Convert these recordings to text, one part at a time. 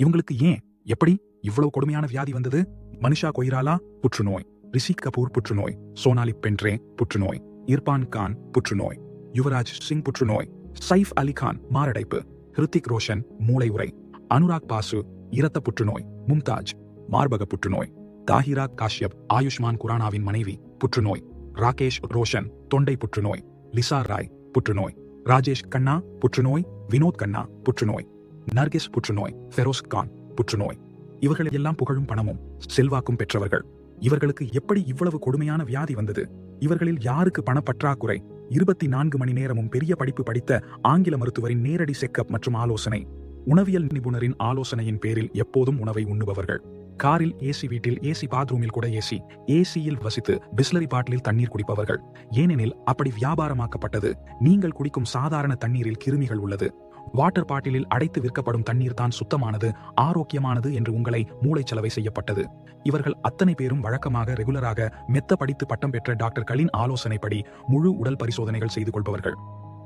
இவங்களுக்கு ஏன்? எப்படி? இவ்வளவு கொடுமையான வியாதி வந்தது? மனிஷா கொய்ராலா? புற்றுநோய். ரிஷி கபூர் புற்றுநோய். சோனாலி பென்ட்ரே புற்றுநோய். இர்பான் கான் புற்றுநோய். யுவராஜ் சிங் புற்றுநோய். சைஃப் அலி கான் மாரடைப்பு. ஹிருத்திக் ரோஷன் மூளை உரை அனுராக் பாசு இரத்த புற்றுநோய். மும்தாஜ் மார்பக புற்றுநோய். தாஹிரா காஷ்யப் ஆயுஷ்மான் குரானாவின் மனைவி புற்றுநோய். ராகேஷ் ரோஷன் தொண்டை புற்றுநோய். லிசா ராய் புற்றுநோய். ராஜேஷ் கண்ணா புற்றுநோய். வினோத் கண்ணா புற்றுநோய். நர்கிஸ் புற்றுநோய் ஃபெரோஸ் கான் புற்றுநோய். இவர்கள் எல்லாம் புகழும் பணமும் செல்வாக்கும் பெற்றவர்கள். இவர்களுக்கு எப்படி இவ்வளவு கொடுமையான வியாதி வந்தது? இவர்களில் யாருக்கு பணப்பற்றாக்குறை? இருபத்தி நான்கு மணி நேரமும் பெரிய படிப்பு படித்த ஆங்கில மருத்துவரின் நேரடி செக்கப் மற்றும் ஆலோசனை. உணவியல் நிபுணரின் ஆலோசனையின் பேரில் எப்போதும் உணவை உண்ணுபவர்கள். காரில் ஏசி வீட்டில் ஏசி பாத்ரூமில் கூட ஏசி ஏசியில் வசித்து பிஸ்லரி பாட்டிலில் தண்ணீர் குடிப்பவர்கள். ஏனெனில் அப்படி வியாபாரமாக்கப்பட்டது. நீங்கள் குடிக்கும் சாதாரண தண்ணீரில் கிருமிகள் உள்ளது. வாட்டர் பாட்டிலில் அடைத்து விற்கப்படும் தண்ணீர் தான் சுத்தமானது ஆரோக்கியமானது என்று உங்களை மூளைச்சலவை செய்யப்பட்டது. இவர்கள் அத்தனை பேரும் வழக்கமாக ரெகுலராக மெத்த படித்து பட்டம் பெற்ற டாக்டர் களின் ஆலோசனைப்படி முழு உடல் பரிசோதனைகள் செய்து கொள்பவர்கள்.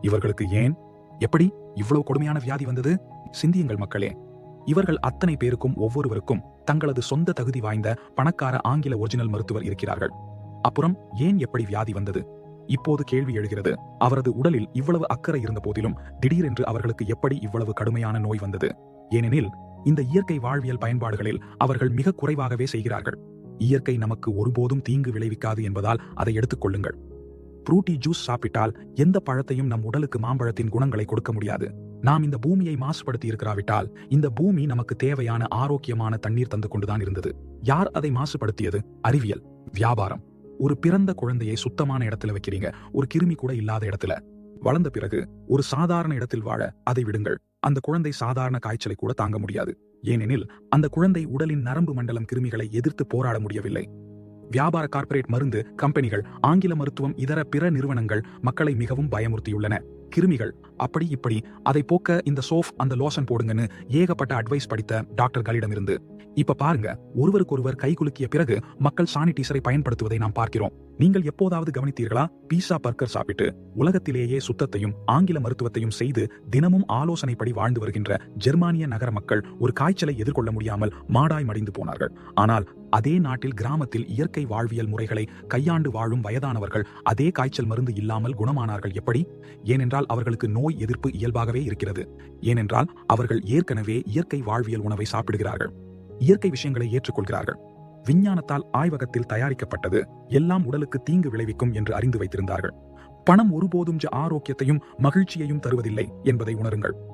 இவர்களுக்கு ஏன்? எப்படி இவ்வளவு கொடுமையான வியாதி வந்தது? சிந்தியுங்கள் மக்களே. இவர்கள் அத்தனை பேருக்கும் ஒவ்வொருவருக்கும் தங்களது சொந்த தகுதி வாய்ந்த பணக்கார ஆங்கில ஒரிஜினல் மருத்துவர் இருக்கிறார்கள். அப்புறம் ஏன் எப்படி வியாதி வந்தது? இப்போது கேள்வி எழுகிறது. அவரது உடலில் இவ்வளவு அக்கறை இருந்த போதிலும் திடீரென்று அவர்களுக்கு எப்படி இவ்வளவு கடுமையான நோய் வந்தது? ஏனெனில் இந்த இயற்கை வாழ்வியல் பயன்பாடுகளில் அவர்கள் மிக குறைவாகவே செய்கிறார்கள். இயற்கை நமக்கு ஒருபோதும் தீங்கு விளைவிக்காது என்பதால் அதை எடுத்துக் கொள்ளுங்கள். ஃப்ரூட்டி ஜூஸ் சாப்பிட்டால் எந்த பழத்தையும் நம் உடலுக்கு மாம்பழத்தின் குணங்களை கொடுக்க முடியாது. நாம் இந்த பூமியை மாசுபடுத்தி இருக்கிறாவிட்டால் இந்த பூமி நமக்கு தேவையான ஆரோக்கியமான தண்ணீர் தந்து கொண்டுதான் இருந்தது. யார் அதை மாசுபடுத்தியது? அறிவியல் வியாபாரம். ஒரு பிறந்த குழந்தையை சுத்தமான இடத்துல வைக்கிறீங்க. ஒரு கிருமி கூட இல்லாத இடத்துல. வளர்ந்த பிறகு ஒரு சாதாரண இடத்தில் வாழ அதை விடுங்கள். அந்த குழந்தை சாதாரண காய்ச்சலை கூட தாங்க முடியாது. ஏனெனில் அந்த குழந்தை உடலின் நரம்பு மண்டலம் கிருமிகளை எதிர்த்து போராட முடியவில்லை. வியாபார கார்ப்பரேட் மருந்து கம்பெனிகள் ஆங்கில மருத்துவம் இதர பிற நிறுவனங்கள் மக்களை மிகவும் பயமுறுத்தியுள்ளன. கிருமிகள். அப்படி இப்படி. அதை போக்க இந்த சோஃப் அந்த லோஷன் போடுங்கன்னு ஏகப்பட்ட அட்வைஸ் படித்த டாக்டர்களிடம் இருந்து இப்ப பாருங்க ஒருவருக்கொருவர் கைகுலுக்கிய பிறகு மக்கள் சானிடைசரை பயன்படுத்துவதை நாம் பார்க்கிறோம். நீங்கள் எப்போதாவது கவனித்தீர்களா? பீஸா பர்கர் சாப்பிட்டு உலகத்திலேயே சுத்தத்தையும் ஆங்கில மருத்துவத்தையும் செய்து தினமும் ஆலோசனைப்படி வாழ்ந்து வருகின்ற ஜெர்மானிய நகர மக்கள் ஒரு காய்ச்சலை எதிர்கொள்ள முடியாமல் மாடாய் மடிந்து போனார்கள். ஆனால் அதே நாட்டில் கிராமத்தில் இயற்கை வாழ்வியல் முறைகளை கையாண்டு வாழும் வயதானவர்கள் அதே காய்ச்சல் மருந்து இல்லாமல் குணமானார்கள் எப்படி? ஏனென்றால் அவர்களுக்கு நோய் எதிர்ப்பு இயல்பாகவே இருக்கிறது. ஏனென்றால் அவர்கள் ஏற்கனவே இயற்கை வாழ்வியல் உணவை சாப்பிடுகிறார்கள். இயற்கை விஷயங்களை ஏற்றுக்கொள்கிறார்கள். விஞ்ஞானத்தால் ஆய்வகத்தில் தயாரிக்கப்பட்டது எல்லாம் உடலுக்கு தீங்கு விளைவிக்கும் என்று அறிந்து வைத்திருந்தார்கள். பணம் ஒருபோதும் ஆரோக்கியத்தையும் மகிழ்ச்சியையும் தருவதில்லை என்பதை உணருங்கள்.